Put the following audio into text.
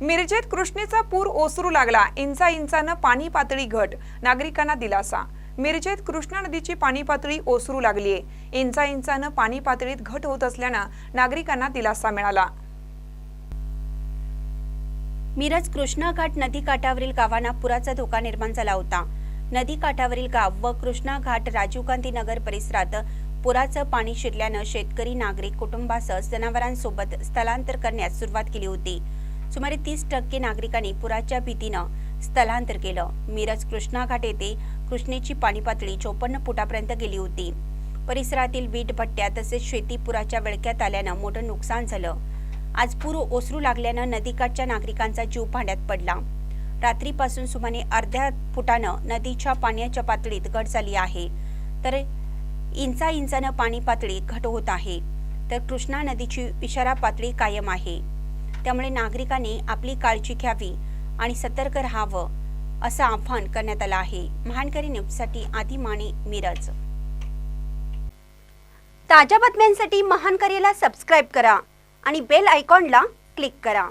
मिरजेत कृष्णेचा पूर ओसरू लागला. इंचा इंचानं पाणी पातळी घट. नागरिकांना दिलासा. मिरजेत कृष्णा नदीची पाणी पातळी ओसरू लागलीये. इंचा इंचानं पाणी पातळीत घट होत असल्यानं नागरिकांना दिलासा मिळाला. मिरज कृष्णा घाट नदी काठावरील गावांना पुराचा धोका निर्माण झाला होता. नदी काठावरील गाव व कृष्णा घाट राजीव गांधी नगर परिसरात पुराचं पाणी शिरल्यानं शेतकरी नागरिक कुटुंबासह जनावरांसोबत स्थलांतर करण्यास सुरुवात केली होती. सुमारे तीस टक्के नागरिकांनी पुराच्या भीतीनं स्थलांतर केलं. मिरज कृष्णा घाट येथे कृष्णेची पाणी पातळी चोपन्न फुटापर्यंत गेली होती. परिसरातील वीट भट्ट्या तसेच शेती पुराच्या विळक्यात आल्यानं मोठं नुकसान झालं. आज पूर ओसरू लागल्यानं नदीकाठच्या नागरिकांचा जीव भांड्यात पडला. रात्रीपासून सुमारे अर्ध्या फुटानं नदीच्या पाण्याच्या पातळीत घट झाली आहे. तर इंचा इंचानं पाणी पातळी घट होत आहे. तर कृष्णा नदीची इशारा पातळी कायम आहे. त्यामुळे नागरिकांनी आपली काळजी घ्यावी आणि सतर्क राहावं असं आवाहन करण्यात आलं आहे. महानकरी न्यूजसाठी आदी माने मिरज. ताज्या बातम्यांसाठी महानकरीला सबस्क्राईब करा आणि बेल आयकॉनला क्लिक करा.